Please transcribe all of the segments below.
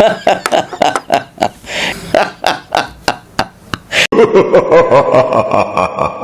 ha ha ha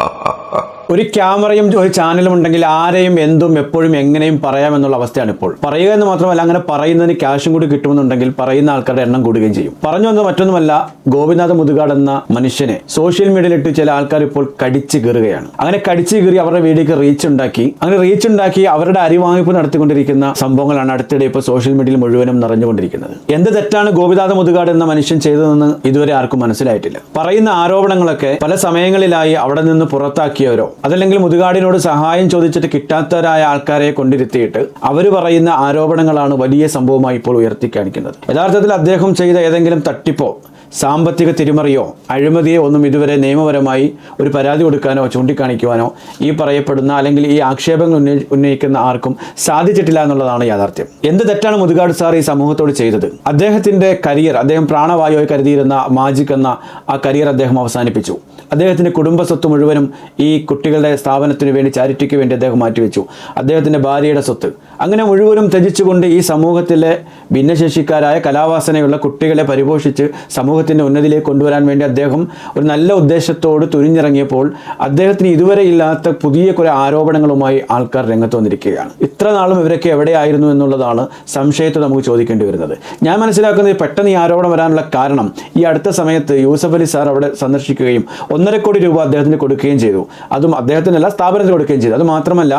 ഒരു ക്യാമറയും ഒരു ചാനലും ഉണ്ടെങ്കിൽ ആരെയും എന്തും എപ്പോഴും എങ്ങനെയും പറയാമെന്നുള്ള അവസ്ഥയാണ് ഇപ്പോൾ. പറയുക എന്ന് മാത്രമല്ല അങ്ങനെ പറയുന്നതിന് ക്യാഷും കൂടി കിട്ടുമെന്നുണ്ടെങ്കിൽ പറയുന്ന ആൾക്കാരുടെ എണ്ണം കൂടുകയും ചെയ്യും. പറഞ്ഞു വന്നത് മറ്റൊന്നുമല്ല ഗോപിനാഥ് മുതുകാട് എന്ന മനുഷ്യനെ സോഷ്യൽ മീഡിയയിലിട്ട് ചില ആൾക്കാർ ഇപ്പോൾ കടിച്ചു കീറുകയാണ്. അങ്ങനെ കടിച്ചു കീറി അവരുടെ വീഡിയോക്ക് റീച്ച് ഉണ്ടാക്കി അങ്ങനെ റീച്ച് ഉണ്ടാക്കി അവരുടെ അരിവാങ്ങിപ്പ് നടത്തിക്കൊണ്ടിരിക്കുന്ന സംഭവങ്ങളാണ് അടുത്തിടെ ഇപ്പോൾ സോഷ്യൽ മീഡിയയിൽ മുഴുവനും നിറഞ്ഞുകൊണ്ടിരിക്കുന്നത്. എന്ത് തെറ്റാണ് ഗോപിനാഥ് മുതുകാട് എന്ന മനുഷ്യൻ ചെയ്തതെന്ന് ഇതുവരെ ആർക്കും മനസ്സിലായിട്ടില്ല. പറയുന്ന ആരോപണങ്ങളൊക്കെ പല സമയങ്ങളിലായി അവിടെ നിന്ന് പുറത്താക്കിയവരോ അതല്ലെങ്കിൽ മുതുകാടിനോട് സഹായം ചോദിച്ചിട്ട് കിട്ടാത്തവരായ ആൾക്കാരെ കൊണ്ടിരുത്തിയിട്ട് അവർ പറയുന്ന ആരോപണങ്ങളാണ് വലിയ സംഭവമായി ഇപ്പോൾ ഉയർത്തി കാണിക്കുന്നത്. യഥാർത്ഥത്തിൽ അദ്ദേഹം ചെയ്ത ഏതെങ്കിലും തട്ടിപ്പോ സാമ്പത്തിക തിരിമറിയോ അഴിമതിയോ ഒന്നും ഇതുവരെ നിയമപരമായി ഒരു പരാതി കൊടുക്കാനോ ചൂണ്ടിക്കാണിക്കുവാനോ ഈ പറയപ്പെടുന്ന അല്ലെങ്കിൽ ഈ ആക്ഷേപങ്ങൾ ഉന്നയി ഉന്നയിക്കുന്ന ആർക്കും സാധിച്ചിട്ടില്ല എന്നുള്ളതാണ് യാഥാർത്ഥ്യം. എന്ത് തെറ്റാണ് മുതുകാട് സാർ ഈ സമൂഹത്തോട് ചെയ്തത്? അദ്ദേഹത്തിന്റെ കരിയർ അദ്ദേഹം പ്രാണവായുവായി കരുതിയിരുന്ന മാജിക് എന്ന ആ കരിയർ അദ്ദേഹം അവസാനിപ്പിച്ചു. അദ്ദേഹത്തിന്റെ കുടുംബ സ്വത്ത് മുഴുവനും ഈ കുട്ടികളുടെ സ്ഥാപനത്തിന് വേണ്ടി ചാരിറ്റിക്ക് വേണ്ടി അദ്ദേഹം മാറ്റിവെച്ചു. അദ്ദേഹത്തിന്റെ ഭാര്യയുടെ സ്വത്ത്. അങ്ങനെ മുഴുവനും ത്യജിച്ചുകൊണ്ട് ഈ സമൂഹത്തിലെ ഭിന്നശേഷിക്കാരായ കലാവാസനയുള്ള കുട്ടികളെ പരിപോഷിച്ച് സമൂഹത്തിന്റെ ഉന്നതിയിലേക്ക് കൊണ്ടുവരാൻ വേണ്ടി അദ്ദേഹം ഒരു നല്ല ഉദ്ദേശത്തോട് തുരിഞ്ഞിറങ്ങിയപ്പോൾ അദ്ദേഹത്തിന് ഇതുവരെ ഇല്ലാത്ത പുതിയ കുറെ ആരോപണങ്ങളുമായി ആൾക്കാർ രംഗത്ത് വന്നിരിക്കുകയാണ്. ഇത്ര നാളും ഇവരൊക്കെ എവിടെയായിരുന്നു എന്നുള്ളതാണ് സംശയത്തെ നമുക്ക് ചോദിക്കേണ്ടി വരുന്നത്. ഞാൻ മനസ്സിലാക്കുന്നത് പെട്ടെന്ന് ഈ ആരോപണം വരാനുള്ള കാരണം ഈ അടുത്ത സമയത്ത് യൂസഫ് അലി സാർ അവിടെ സന്ദർശിക്കുകയും ഒന്നര കോടി രൂപ അദ്ദേഹത്തിന് കൊടുക്കുകയും ചെയ്തു. അതും അദ്ദേഹത്തിനല്ല സ്ഥാപനത്തിന് കൊടുക്കുകയും ചെയ്തു. അത് മാത്രമല്ല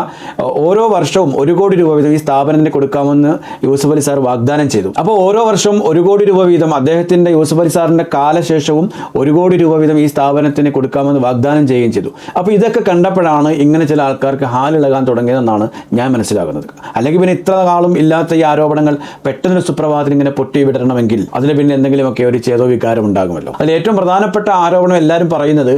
ഓരോ വർഷവും ഒരു കോടി രൂപ വീതം ഈ സ്ഥാപനത്തിന് കൊടുക്കാമെന്ന് യൂസഫ് അലി സാർ വാഗ്ദാനം ചെയ്തു. അപ്പോൾ ഓരോ വർഷവും ഒരു കോടി രൂപ വീതം അദ്ദേഹത്തിന്റെ യൂസഫ് അലി സാറിന്റെ കാലശേഷവും ഒരു കോടി രൂപ വീതം ഈ സ്ഥാപനത്തിന് കൊടുക്കാമെന്ന് വാഗ്ദാനം ചെയ്യുകയും ചെയ്തു. അപ്പോൾ ഇതൊക്കെ കണ്ടപ്പോഴാണ് ഇങ്ങനെ ചില ആൾക്കാർക്ക് ഹാലിളകാൻ തുടങ്ങിയതെന്നാണ് ഞാൻ മനസ്സിലാകുന്നത്. അല്ലെങ്കിൽ പിന്നെ ഇത്ര കാലം ഇല്ലാത്ത ഈ ആരോപണങ്ങൾ പെട്ടെന്ന് സുപ്രഭാതത്തിൽ ഇങ്ങനെ പൊട്ടി വിടണമെങ്കിൽ അതിന് പിന്നെ എന്തെങ്കിലുമൊക്കെ ഒരു ചേതോ വികാരം ഉണ്ടാകുമല്ലോ. അതിൽ ഏറ്റവും പ്രധാനപ്പെട്ട ആരോപണം എല്ലാവരും പറയുന്നത്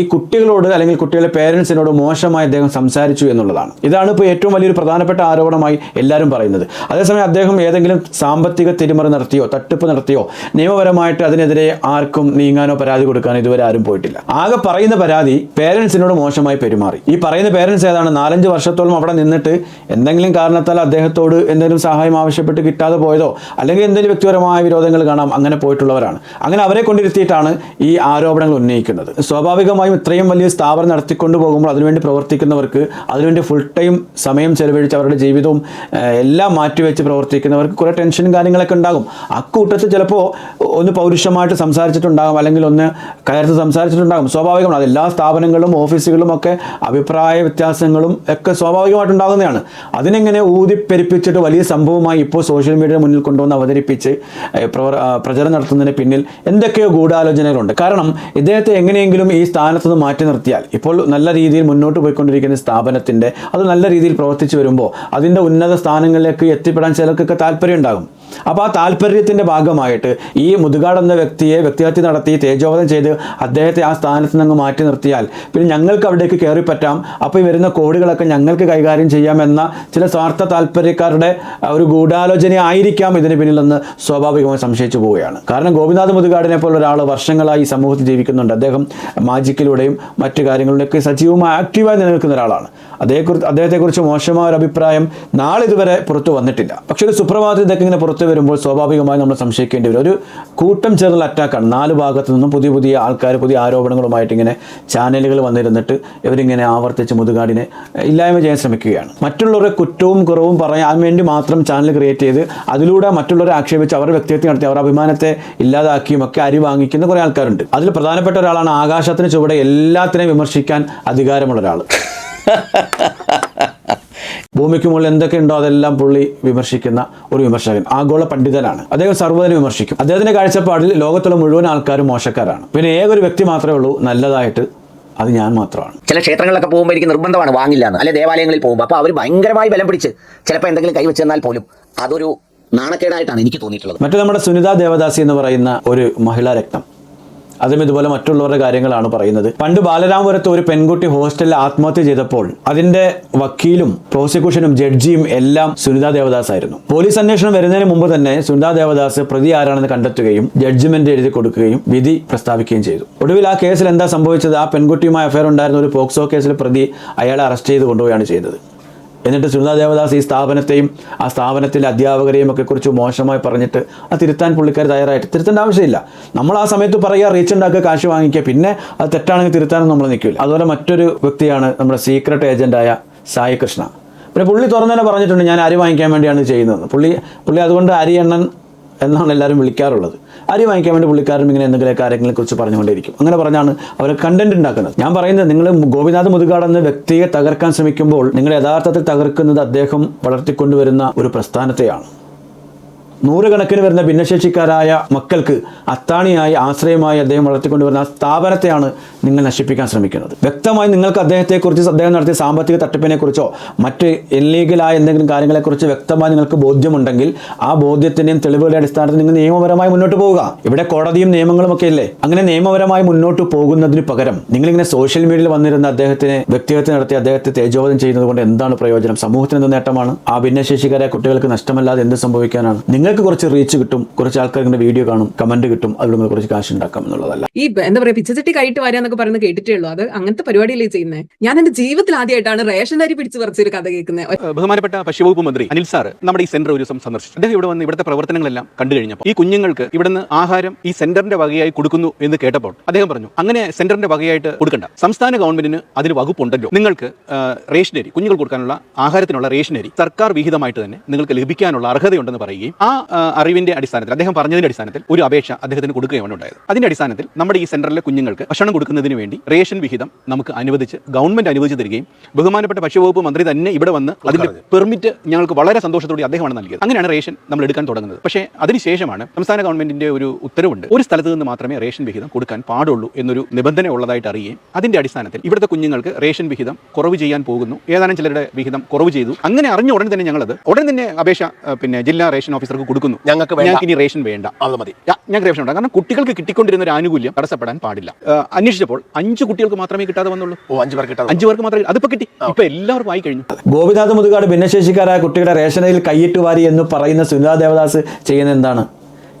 ഈ കുട്ടികളോട് അല്ലെങ്കിൽ കുട്ടികളുടെ പേരൻസിനോട് മോശമായി അദ്ദേഹം സംസാരിച്ചു എന്നുള്ളതാണ്. ഇതാണ് ഇപ്പോൾ ഏറ്റവും വലിയൊരു പ്രധാനപ്പെട്ട ആരോപണമായി എല്ലാവരും പറയുന്നത്. അതേസമയം അദ്ദേഹം ഏതെങ്കിലും സാമ്പത്തിക തിരിമറി നടത്തിയോ തട്ടിപ്പ് നടത്തിയോ നിയമപരമായിട്ട് അതിനെതിരെ ആർക്കും നീങ്ങാനോ പരാതി കൊടുക്കാനോ ഇതുവരെ ആരും പോയിട്ടില്ല. ആകെ പറയുന്ന പരാതി പേരൻസിനോട് മോശമായി പെരുമാറി. ഈ പറയുന്ന പേരൻസ് ഏതാണ്? നാലഞ്ച് വർഷത്തോളം അവിടെ നിന്നിട്ട് എന്തെങ്കിലും കാരണത്താൽ അദ്ദേഹത്തോട് എന്തെങ്കിലും സഹായം ആവശ്യപ്പെട്ട് കിട്ടാതെ പോയതോ? അല്ലെങ്കിൽ എന്തെങ്കിലും വ്യക്തിപരമായ വിരോധങ്ങൾ കാണാം അങ്ങനെ പോയിട്ടുള്ളവരാണ്. അങ്ങനെ അവരെ കൊണ്ടിരുത്തിയിട്ടാണ് ഈ ആരോപണങ്ങൾ ഉന്നയിക്കുന്നത്. സ്വാഭാവികമായും ഇത്രയും വലിയ സ്ഥാപനം നടത്തിക്കൊണ്ട് പോകുമ്പോൾ അതിനുവേണ്ടി പ്രവർത്തിക്കുന്നവർക്ക് അതിനുവേണ്ടി ഫുൾ ടൈം സമയം ചെലവഴിച്ച് അവരുടെ ജീവിതവും എല്ലാം മാറ്റിവെച്ച് പ്രവർത്തിക്കുന്നവർക്ക് കുറേ ടെൻഷനും കാര്യങ്ങളൊക്കെ ഉണ്ടാകും. അക്കൂട്ടത്തിൽ ചിലപ്പോൾ ഒന്ന് പൗരുഷമായിട്ട് സംസാരിച്ചിട്ടുണ്ടാകും അല്ലെങ്കിൽ ഒന്ന് കയർത്ത് സംസാരിച്ചിട്ടുണ്ടാകും. സ്വാഭാവികമാണ് അത് എല്ലാ സ്ഥാപനങ്ങളും ഓഫീസുകളും ഒക്കെ അഭിപ്രായ വ്യത്യാസങ്ങളും ഒക്കെ സ്വാഭാവികമായിട്ടുണ്ടാകുന്നതാണ്. അതിനെങ്ങനെ ഊതിപ്പെരിപ്പിച്ചിട്ട് വലിയ സംഭവമായി ഇപ്പോൾ സോഷ്യൽ മീഡിയ മുന്നിൽ കൊണ്ടുവന്ന് അവതരിപ്പിച്ച് പ്രചരണം നടത്തുന്നതിന് പിന്നിൽ എന്തൊക്കെയോ ഗൂഢാലോചനകളുണ്ട്. കാരണം ഇദ്ദേഹത്തെ എങ്ങനെയെങ്കിലും ഈ സ്ഥാനത്ത് നിന്ന് മാറ്റി നിർത്തിയാൽ ഇപ്പോൾ നല്ല രീതിയിൽ മുന്നോട്ട് പോയിക്കൊണ്ടിരിക്കുന്ന സ്ഥാപനത്തിന്റെ അത് നല്ല രീതിയിൽ പ്രവർത്തിച്ചു വരുമ്പോൾ അതിന്റെ ഉന്നത സ്ഥാനങ്ങളിലേക്ക് എത്തിപ്പെടാൻ ചിലർക്കൊക്കെ താല്പര്യം ഉണ്ടാകും അപ്പോൾ ആ താല്പര്യത്തിന്റെ ഭാഗമായിട്ട് ഈ മുതുകാട് എന്ന വ്യക്തിയെ വ്യക്തിഹത്യ നടത്തി തേജോവധം ചെയ്ത് അദ്ദേഹത്തെ ആ സ്ഥാനത്ത് നിന്ന് മാറ്റി നിർത്തിയാൽ പിന്നെ ഞങ്ങൾക്ക് അവിടേക്ക് കയറി പറ്റാം. അപ്പോൾ ഈ വരുന്ന കോടികളൊക്കെ ഞങ്ങൾക്ക് കൈകാര്യം ചെയ്യാമെന്ന ചില സ്വാർത്ഥ താല്പര്യക്കാരുടെ ഒരു ഗൂഢാലോചന ആയിരിക്കാം ഇതിന് പിന്നിലെന്ന് സ്വാഭാവികമായി സംശയിച്ചു പോവുകയാണ്. കാരണം ഗോപിനാഥ് മുതുകാടിനെ പോലെ ഒരാൾ വർഷങ്ങളായി സമൂഹത്തിൽ ജീവിക്കുന്നുണ്ട്. അദ്ദേഹം മാജിക്കിലൂടെയും മറ്റു കാര്യങ്ങളിലൊക്കെ സജീവമായി ആക്റ്റീവായി നിലനിൽക്കുന്ന ഒരാളാണ്. അദ്ദേഹത്തെക്കുറിച്ച് അദ്ദേഹത്തെക്കുറിച്ച് മോശമായ ഒരു അഭിപ്രായം നാളെ ഇതുവരെ പുറത്തു വന്നിട്ടില്ല. പക്ഷേ ഒരു സുപ്രഭാതത്തിൽ ഇതൊക്കെ ഇങ്ങനെ പുറത്തു വരുമ്പോൾ സ്വാഭാവികമായി നമ്മൾ സംശയിക്കേണ്ടി വരും. ഒരു കൂട്ടം ചേർന്നുള്ള അറ്റാക്കാണ് നാല് ഭാഗത്തു നിന്നും പുതിയ പുതിയ ആൾക്കാർ പുതിയ ആരോപണങ്ങളുമായിട്ട് ഇങ്ങനെ ചാനലുകൾ വന്നിരുന്നിട്ട് ഇവരിങ്ങനെ ആവർത്തിച്ച് മുതുകാടിനെ ഇല്ലായ്മ ചെയ്യാൻ ശ്രമിക്കുകയാണ്. മറ്റുള്ളവരെ കുറ്റവും കുറവും പറയാൻ വേണ്ടി മാത്രം ചാനൽ ക്രിയേറ്റ് ചെയ്ത് അതിലൂടെ മറ്റുള്ളവരെ ആക്ഷേപിച്ച് അവരുടെ വ്യക്തിത്വം നടത്തി അവരുടെ അഭിമാനത്തെ ഇല്ലാതാക്കിയും ഒക്കെ അരി വാങ്ങിക്കുന്ന കുറേ ആൾക്കാരുണ്ട്. അതിൽ പ്രധാനപ്പെട്ട ഒരാളാണ് ആകാശത്തിന് ചുവടെ എല്ലാത്തിനെയും വിമർശിക്കാൻ അധികാരമുള്ള ഒരാൾ ഭൂമിക്ക് മുകളിൽ എന്തൊക്കെയുണ്ടോ അതെല്ലാം പുള്ളി വിമർശിക്കുന്ന ഒരു വിമർശകൻ ആഗോള പണ്ഡിതനാണ്. അദ്ദേഹം സർവതിനെ വിമർശിക്കും. അദ്ദേഹത്തിന്റെ കാഴ്ചപ്പാടിൽ ലോകത്തുള്ള മുഴുവൻ ആൾക്കാരും മോശക്കാരാണ്. പിന്നെ ഏതൊരു വ്യക്തി മാത്രമേ ഉള്ളൂ നല്ലതായിട്ട് അത് ഞാൻ മാത്രമാണ്. ചില ക്ഷേത്രങ്ങളിലൊക്കെ പോകുമ്പോൾ എനിക്ക് നിർബന്ധമാണ് വാങ്ങില്ല എന്ന് അല്ലെ ദേവാലയങ്ങളിൽ പോകുമ്പോൾ അപ്പോൾ അവർ ഭയങ്കരമായി ബലം പിടിച്ച് ചിലപ്പോൾ എന്തെങ്കിലും കൈവച്ച് തന്നാൽ പോലും അതൊരു നാണക്കേടായിട്ടാണ് എനിക്ക് തോന്നിയിട്ടുള്ളത്. മറ്റു നമ്മുടെ സുനിതാ ദേവദാസി എന്ന് പറയുന്ന ഒരു മഹിളാ രക്തം. അതും ഇതുപോലെ മറ്റുള്ളവരുടെ കാര്യങ്ങളാണ് പറയുന്നത്. പണ്ട് ബാലരാമപുരത്ത് ഒരു പെൺകുട്ടി ഹോസ്റ്റലിൽ ആത്മഹത്യ ചെയ്തപ്പോൾ അതിന്റെ വക്കീലും പ്രോസിക്യൂഷനും ജഡ്ജിയും എല്ലാം സുനിതാ ദേവദാസ് ആയിരുന്നു. പോലീസ് അന്വേഷണം വരുന്നതിന് മുമ്പ് തന്നെ സുനിതാ ദേവദാസ് പ്രതി ആരാണെന്ന് കണ്ടെത്തുകയും ജഡ്ജ്മെന്റ് എഴുതി കൊടുക്കുകയും വിധി പ്രസ്താവിക്കുകയും ചെയ്തു. ഒടുവിൽ ആ കേസിൽ എന്താ സംഭവിച്ചത്? ആ പെൺകുട്ടിയുമായി അഫയർ ഉണ്ടായിരുന്ന ഒരു പോക്സോ കേസിൽ പ്രതി അയാളെ അറസ്റ്റ് ചെയ്ത് കൊണ്ടുപോവുകയാണ് ചെയ്തത്. എന്നിട്ട് സുനിത ദേവദാസ് ഈ സ്ഥാപനത്തെയും ആ സ്ഥാപനത്തിലെ അധ്യാപകരെയും ഒക്കെ കുറിച്ച് മോശമായി പറഞ്ഞിട്ട് അത് തിരുത്താൻ പുള്ളിക്കാർ തയ്യാറായിട്ട് തിരുത്തേണ്ട ആവശ്യമില്ല. നമ്മൾ ആ സമയത്ത് പറയുക റീച്ച് ഉണ്ടാക്കുക കാശ് വാങ്ങിക്കുക പിന്നെ അത് തെറ്റാണെങ്കിൽ തിരുത്താനും നമ്മൾ നിൽക്കില്ല. അതുപോലെ മറ്റൊരു വ്യക്തിയാണ് നമ്മുടെ സീക്രട്ട് ഏജന്റായ സായി കൃഷ്ണ. പിന്നെ പുള്ളി തുറന്നു തന്നെ പറഞ്ഞിട്ടുണ്ട് ഞാൻ അരി വാങ്ങിക്കാൻ വേണ്ടിയാണ് ചെയ്യുന്നത്. പുള്ളി പുള്ളി അതുകൊണ്ട് അരി എണ്ണൻ എന്നാണ് എല്ലാവരും വിളിക്കാറുള്ളത്. അരി വാങ്ങിക്കാൻ വേണ്ടി പുള്ളിക്കാരും ഇങ്ങനെ എന്തെങ്കിലും കാര്യങ്ങളെ കുറിച്ച് പറഞ്ഞുകൊണ്ടേയിരിക്കും. അങ്ങനെ പറഞ്ഞാണ് അവർ കണ്ടന്റ് ഉണ്ടാക്കുന്നത്. ഞാൻ പറയുന്നത് നിങ്ങൾ ഗോപിനാഥ് മുതുകാട് എന്ന വ്യക്തിയെ തകർക്കാൻ ശ്രമിക്കുമ്പോൾ നിങ്ങൾ യഥാർത്ഥത്തിൽ തകർക്കുന്നത് അദ്ദേഹം വളർത്തിക്കൊണ്ടുവരുന്ന ഒരു പ്രസ്ഥാനത്തെയാണ്. നൂറുകണക്കിന് വരുന്ന ഭിന്നശേഷിക്കാരായ മക്കൾക്ക് അത്താണിയായി ആശ്രയമായി അദ്ദേഹം വളർത്തിക്കൊണ്ടുവരുന്ന ആ സ്ഥാപനത്തെയാണ് നിങ്ങൾ നശിപ്പിക്കാൻ ശ്രമിക്കുന്നത്. വ്യക്തമായി നിങ്ങൾക്ക് അദ്ദേഹത്തെക്കുറിച്ച് അദ്ദേഹം നടത്തിയ സാമ്പത്തിക തട്ടിപ്പിനെക്കുറിച്ചോ മറ്റ് ഇല്ലീഗലായ എന്തെങ്കിലും കാര്യങ്ങളെക്കുറിച്ച് വ്യക്തമായി നിങ്ങൾക്ക് ബോധ്യമുണ്ടെങ്കിൽ ആ ബോധ്യത്തിന്റെയും തെളിവുകളുടെ അടിസ്ഥാനത്തിൽ നിങ്ങൾ നിയമപരമായി മുന്നോട്ട് പോവുക. ഇവിടെ കോടതിയും നിയമങ്ങളും ഒക്കെ ഇല്ലേ? അങ്ങനെ നിയമപരമായി മുന്നോട്ട് പോകുന്നതിന് പകരം നിങ്ങളിങ്ങനെ സോഷ്യൽ മീഡിയയിൽ വന്നിരുന്ന അദ്ദേഹത്തിന് വ്യക്തിഗത നടത്തി അദ്ദേഹത്തെ തേജോവധം ചെയ്യുന്നത് കൊണ്ട് എന്താണ് പ്രയോജനം? സമൂഹത്തിന് എന്ത് നേട്ടമാണ്? ആ ഭിന്നശേഷിക്കാരെ കുട്ടികൾക്ക് നഷ്ടമല്ലാതെ എന്ത് സംഭവിക്കാനാണ്? നിങ്ങൾക്ക് കുറച്ച് റീച്ച് കിട്ടും കുറച്ച് ആൾക്കാർ നിങ്ങളുടെ വീഡിയോ കാണും കമന്റ് കിട്ടും അതിൽ നിങ്ങൾ കുറച്ച് കാശ് ഉണ്ടാക്കാം എന്നുള്ളതല്ല. ഈ എന്താ പറയാ പിച്ചച്ചട്ടി കൈയിട്ട് വരാ എന്നൊക്കെ പറയുന്നത് കേട്ടിട്ടേ ഉള്ളൂ. അത് അങ്ങനത്തെ പരിപാടിയല്ലേ ചെയ്യുന്നത് ഞാൻ എന്റെ ജീവിതത്തിൽ ആദ്യമായിട്ടാണ് റേഷൻ അരി പിടിച്ച് പറിച്ചൊരു കഥ കേൾക്കുന്നത്. ബഹുമാനപ്പെട്ട ഭക്ഷ്യവകുപ്പ് മന്ത്രി അനിൽ സാർ നമ്മുടെ ഈ സെന്റർ ഒരു ദിവസം സന്ദർശിച്ചു. അദ്ദേഹം ഇവിടെ വന്ന് ഇവിടുത്തെ പ്രവർത്തനങ്ങളെല്ലാം കണ്ടു കഴിഞ്ഞപ്പോൾ ഈ കുഞ്ഞുങ്ങൾക്ക് ഇവിടുന്ന് ആഹാരം ഈ സെന്ററിന്റെ വകയായി കൊടുക്കുന്നു എന്ന് കേട്ടപ്പോൾ അദ്ദേഹം പറഞ്ഞു അങ്ങനെ സെന്ററിന്റെ വകയായിട്ട് കൊടുക്കണ്ട. സംസ്ഥാന ഗവൺമെന്റിന് അതിന് വകുപ്പുണ്ടല്ലോ. നിങ്ങൾക്ക് റേഷൻ റേഷനരി കുഞ്ഞുങ്ങൾ കൊടുക്കാനുള്ള ആഹാരത്തിനുള്ള റേഷൻ റേഷനരി സർക്കാർ വിഹിതമായിട്ട് തന്നെ നിങ്ങൾക്ക് ലഭിക്കാനുള്ള അർഹതയുണ്ടെന്ന് പറയുകയും ആ അറിവിന്റെ അടിസ്ഥാനത്തിൽ അദ്ദേഹം പറഞ്ഞതിന്റെ അടിസ്ഥാനത്തിൽ ഒരു അപേക്ഷ അദ്ദേഹത്തിന് കൊടുക്കുകയാണ് ഉണ്ടായത്. അതിന്റെ അടിസ്ഥാനത്തിൽ നമ്മുടെ ഈ സെന്ററിലെ കുഞ്ഞുങ്ങൾക്ക് ഭക്ഷണം കൊടുക്കുന്നതിന് വേണ്ടി റേഷൻ വിഹിതം നമുക്ക് അനുവദിച്ച് ഗവൺമെന്റ് അനുവദിച്ച് തരികയും ബഹുമാനപ്പെട്ട ഭക്ഷ്യവകുപ്പ് മന്ത്രി തന്നെ ഇവിടെ വന്ന് അതിന്റെ പെർമിറ്റ് ഞങ്ങൾക്ക് വളരെ സന്തോഷത്തോടെ അദ്ദേഹമാണ് നൽകിയത്. അങ്ങനെയാണ് റേഷൻ നമ്മൾ എടുക്കാൻ തുടങ്ങുന്നത്. പക്ഷേ അതിനുശേഷമാണ് സംസ്ഥാന ഗവൺമെന്റിന്റെ ഒരു ഉത്തരവുണ്ട്. ഒരു സ്ഥലത്ത് നിന്ന് മാത്രമേ റേഷൻ വിഹിതം കൊടുക്കാൻ പാടുള്ളൂ എന്നൊരു നിബന്ധന ഉള്ളതായിട്ട് അറിയുകയും അതിന്റെ അടിസ്ഥാനത്തിൽ ഇവിടുത്തെ കുഞ്ഞുങ്ങൾക്ക് റേഷൻ വിഹിതം കുറവ് ചെയ്യാൻ പോകുന്നു. ഏതാനും ചിലരുടെ വിഹിതം കുറവ് ചെയ്തു. അങ്ങനെ അറിഞ്ഞ ഉടൻ തന്നെ ഞങ്ങളത് ഉടൻ തന്നെ അപേക്ഷ പിന്നെ ജില്ലാ റേഷൻ ഓഫീസർക്ക് കൊടുക്കുന്നു. ഞങ്ങൾക്ക്. ഞങ്ങൾക്ക് ഇനി റേഷൻ വേണ്ട. അത് മതി. ഞങ്ങൾക്ക് റേഷൻ വേണ്ട. കാരണം കുട്ടികൾക്ക് കിട്ടിക്കൊണ്ടിരുന്ന ഒരു ആനുകൂല്യം തടസ്സപ്പെടാൻ പാടില്ല. അന്വേഷിച്ചപ്പോൾ അഞ്ച് കുട്ടികൾക്ക് മാത്രമേ കിട്ടാതെ വന്നുള്ളൂ. ഓ അഞ്ച് പേർ കിട്ടാതെ അഞ്ച് പേർക്ക് മാത്രമേ അതിപ്പോ കിട്ടി. ഇപ്പൊ എല്ലാവർക്കും ആയി കഴിഞ്ഞു. ഗോപിനാഥ് മുതുകാട് ഭിന്നശേഷിക്കാരായ കുട്ടികളുടെ റേഷനിൽ കൈയിട്ട് വാരി എന്ന് പറയുന്ന സുനിതാ ദേവദാസ് ചെയ്യുന്ന എന്താണ്?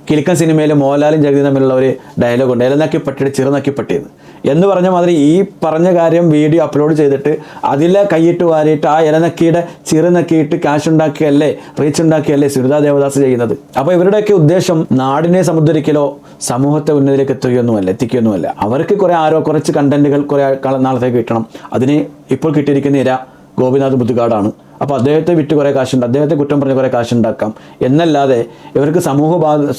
കിലുക്കൻ സിനിമയിലെ മോഹൻലാലും ജഗതി തമ്മിലുള്ള ഒരു ഡയലോഗ് ഉണ്ട്. ഇലനാക്കി പട്ടിയുടെ ചെറുനാക്കി ചിറനക്കിപ്പട്ടിയെന്ന് എന്ന് പറഞ്ഞ മാതിരി ഈ പറഞ്ഞ കാര്യം വീഡിയോ അപ്ലോഡ് ചെയ്തിട്ട് അതിലെ കൈയിട്ട് വാരിയിട്ട് ആ ഇലനക്കിയുടെ ചെറുനക്കിയിട്ട് കാശ് ഉണ്ടാക്കിയല്ലേ റീച്ച് ഉണ്ടാക്കിയല്ലേ സുനിതാ ദേവദാസ് ചെയ്യുന്നത്? അപ്പോൾ ഇവരുടെയൊക്കെ ഉദ്ദേശം നാടിനെ സമുദ്രിക്കലോ സമൂഹത്തെ ഉന്നതിയിലേക്ക് എത്തുകയൊന്നുമല്ല എത്തിക്കുകയൊന്നുമല്ല. അവർക്ക് കുറേ ആരോ കുറച്ച് കണ്ടന്റുകൾ കുറേ നാളത്തേക്ക് കിട്ടണം. അതിന് ഇപ്പോൾ കിട്ടിയിരിക്കുന്ന ഇര ഗോപിനാഥ് മുതുകാടാണ് അപ്പോൾ അദ്ദേഹത്തെ വിറ്റ് കുറേ കാശുണ്ട് അദ്ദേഹത്തെ കുറ്റം പറഞ്ഞ് കുറേ കാശുണ്ടാക്കാം. എന്നല്ലാതെ ഇവർക്ക് സമൂഹ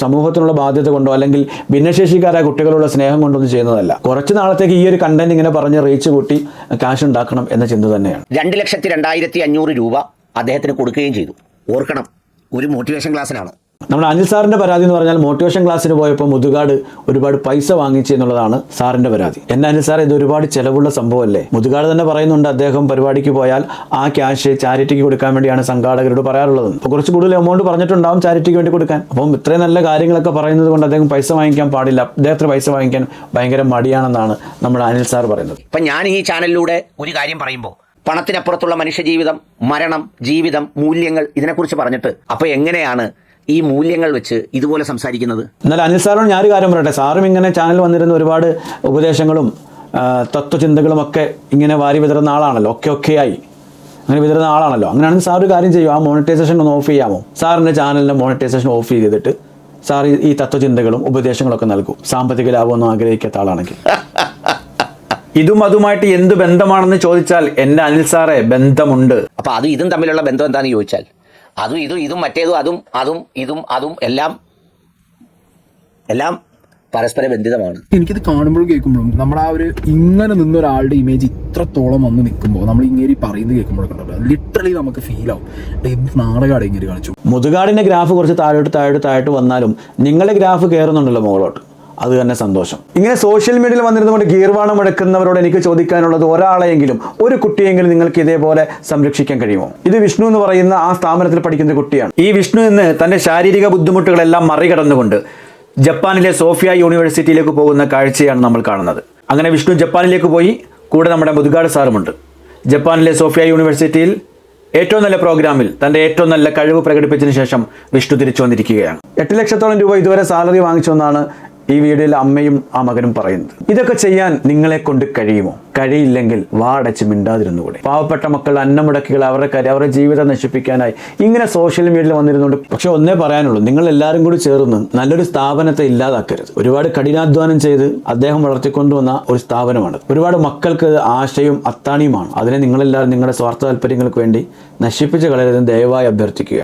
സമൂഹത്തിനുള്ള ബാധ്യത കൊണ്ടോ അല്ലെങ്കിൽ ഭിന്നശേഷിക്കാരായ കുട്ടികളുള്ള സ്നേഹം കൊണ്ടൊന്നും ചെയ്യുന്നതല്ല. കുറച്ച് നാളത്തേക്ക് ഈ ഒരു കണ്ടന്റ് ഇങ്ങനെ പറഞ്ഞ് റീച്ച് കൂട്ടി കാശുണ്ടാക്കണം എന്ന ചിന്ത തന്നെയാണ്. രണ്ട് ലക്ഷത്തി രണ്ടായിരത്തി അഞ്ഞൂറ് രൂപ അദ്ദേഹത്തിന് കൊടുക്കുകയും ചെയ്തു. ഓർക്കണം ഒരു മോട്ടിവേഷൻ ക്ലാസ്സിനാണ് നമ്മുടെ അനിൽ സാറിന്റെ പരാതി എന്ന് പറഞ്ഞാൽ മോട്ടിവേഷൻ ക്ലാസ്സിന് പോയപ്പോൾ മുതുകാട് ഒരുപാട് പൈസ വാങ്ങിച്ചു എന്നുള്ളതാണ് സാറിന്റെ പരാതി. എന്റെ അനിൽ സാർ ഇത് ഒരുപാട് ചിലവുള്ള സംഭവമല്ലേ? മുതുകാട് തന്നെ പറയുന്നുണ്ട് അദ്ദേഹം പരിപാടിക്ക് പോയാൽ ആ ക്യാഷ് ചാരിറ്റിക്ക് കൊടുക്കാൻ വേണ്ടിയാണ് സംഘാടകരോട് പറയാറുള്ളത്. അപ്പോൾ കുറച്ച് കൂടുതൽ എമൗണ്ട് പറഞ്ഞിട്ടുണ്ടാവും ചാരിറ്റിക്ക് വേണ്ടി കൊടുക്കാൻ. അപ്പം ഇത്രയും നല്ല കാര്യങ്ങളൊക്കെ പറയുന്നത് കൊണ്ട് അദ്ദേഹം പൈസ വാങ്ങിക്കാൻ പാടില്ല. അദ്ദേഹത്തിന് പൈസ വാങ്ങിക്കാൻ ഭയങ്കര മടിയാണെന്നാണ് നമ്മുടെ അനിൽ സാർ പറയുന്നത്. ഇപ്പം ഞാൻ ഈ ചാനലിലൂടെ ഒരു കാര്യം പറയുമ്പോൾ പണത്തിനപ്പുറത്തുള്ള മനുഷ്യജീവിതം മരണം ജീവിതം മൂല്യങ്ങൾ ഇതിനെക്കുറിച്ച് പറഞ്ഞിട്ട് അപ്പോൾ എങ്ങനെയാണ് ഈ മൂല്യങ്ങൾ വെച്ച് ഇതുപോലെ സംസാരിക്കുന്നത്? എന്നാൽ അനിൽ സാറോട് ഞാനൊരു കാര്യം പറയട്ടെ. സാറും ഇങ്ങനെ ചാനൽ വന്നിരുന്ന ഒരുപാട് ഉപദേശങ്ങളും തത്വചിന്തകളും ഒക്കെ ഇങ്ങനെ വാരി വിതറുന്ന ആളാണല്ലോ. ഒക്കെ ഒക്കെ ആയി അങ്ങനെ വിതരുന്ന ആളാണല്ലോ. അങ്ങനെയാണെങ്കിൽ സാർ ഒരു കാര്യം ചെയ്യും. ആ മോണിറ്റൈസേഷൻ ഒന്ന് ഓഫ് ചെയ്യാമോ? സാറിന്റെ ചാനലിന്റെ മോണിറ്റൈസേഷൻ ഓഫ് ചെയ്തിട്ട് സാർ ഈ- തത്വചിന്തകളും ഉപദേശങ്ങളൊക്കെ നൽകും. സാമ്പത്തിക ലാഭമൊന്നും ആഗ്രഹിക്കാത്ത ആളാണെങ്കിൽ. ഇതും അതുമായിട്ട് എന്ത് ബന്ധമാണെന്ന് ചോദിച്ചാൽ എന്റെ അനിൽ സാറേ ബന്ധമുണ്ട്. അപ്പോൾ അത് ഇതും തമ്മിലുള്ള ബന്ധം എന്താണെന്ന് ചോദിച്ചാൽ അതും ഇതും ഇതും മറ്റേതും അതും അതും ഇതും അതും എല്ലാം എല്ലാം പരസ്പര ബന്ധിതമാണ്. എനിക്കിത് കാണുമ്പോഴും കേൾക്കുമ്പോഴും നമ്മുടെ ആ ഒരു ഇങ്ങനെ നിന്ന ഒരാളുടെ ഇമേജ് ഇത്രത്തോളം വന്ന് നിൽക്കുമ്പോൾ നമ്മൾ ഇങ്ങനെ പറയുന്നത് കേൾക്കുമ്പോഴൊക്കെ ഉണ്ടല്ലോ. ലിറ്ററലി നമുക്ക് ഫീൽ ആവും. നാടകമാണ് ഇങ്ങനെ കാണിച്ചു. മുതുകാടിന്റെ ഗ്രാഫ് കുറച്ച് താഴോട്ട് താഴോട്ട് താഴോട്ട് വന്നാലും നിങ്ങളുടെ ഗ്രാഫ് കയറുന്നുണ്ടല്ലോ മുകളോട്ട്. അത് തന്നെ സന്തോഷം. ഇങ്ങനെ സോഷ്യൽ മീഡിയയിൽ വന്നിരുന്നുകൊണ്ട് ഗീർവാണം എടുക്കുന്നവരോട് എനിക്ക് ചോദിക്കാനുള്ളത് ഒരാളെയെങ്കിലും ഒരു കുട്ടിയെങ്കിലും നിങ്ങൾക്ക് ഇതേപോലെ സംരക്ഷിക്കാൻ കഴിയുമോ? ഇത് വിഷ്ണു എന്ന് പറയുന്ന ആ സ്ഥാപനത്തിൽ പഠിക്കുന്ന കുട്ടിയാണ്. ഈ വിഷ്ണു ഇന്ന് തന്റെ ശാരീരിക ബുദ്ധിമുട്ടുകളെല്ലാം മറികടന്നുകൊണ്ട് ജപ്പാനിലെ സോഫിയ യൂണിവേഴ്സിറ്റിയിലേക്ക് പോകുന്ന കാഴ്ചയാണ് നമ്മൾ കാണുന്നത്. അങ്ങനെ വിഷ്ണു ജപ്പാനിലേക്ക് പോയി കൂടെ നമ്മുടെ മുതുകാട് സാറുമുണ്ട്. ജപ്പാനിലെ സോഫിയ യൂണിവേഴ്സിറ്റിയിൽ ഏറ്റവും നല്ല പ്രോഗ്രാമിൽ തന്റെ ഏറ്റവും നല്ല കഴിവ് പ്രകടിപ്പിച്ചതിന് ശേഷം വിഷ്ണു തിരിച്ചു വന്നിരിക്കുകയാണ്. എട്ട് ലക്ഷത്തോളം രൂപ ഇതുവരെ സാലറി വാങ്ങിച്ചുവെന്നാണ് ഈ വീഡിയോയിൽ അമ്മയും ആ മകനും പറയുന്നത്. ഇതൊക്കെ ചെയ്യാൻ നിങ്ങളെ കൊണ്ട് കഴിയുമോ? കഴിയില്ലെങ്കിൽ വാടച്ച് മിണ്ടാതിരുന്നുകൂടെ. പാവപ്പെട്ട മക്കൾ അന്നമുടക്കികൾ അവരുടെ കാര്യം അവരുടെ ജീവിതം നശിപ്പിക്കാനായി. ഇങ്ങനെ സോഷ്യൽ മീഡിയയിൽ വന്നിരുന്നുകൊണ്ട് പക്ഷെ ഒന്നേ പറയാനുള്ളൂ നിങ്ങൾ എല്ലാവരും കൂടി ചേർന്ന് നല്ലൊരു സ്ഥാപനത്തെ ഇല്ലാതാക്കരുത്. ഒരുപാട് കഠിനാധ്വാനം ചെയ്ത് അദ്ദേഹം വളർത്തിക്കൊണ്ടുവന്ന ഒരു സ്ഥാപനമാണ് ഒരുപാട് മക്കൾക്ക് ആശയും അത്താണിയുമാണ്. അതിനെ നിങ്ങളെല്ലാവരും നിങ്ങളുടെ സ്വാർത്ഥ താല്പര്യങ്ങൾക്ക് വേണ്ടി നശിപ്പിച്ച് കളയരുതെന്ന് ദയവായി അഭ്യർത്ഥിക്കുക.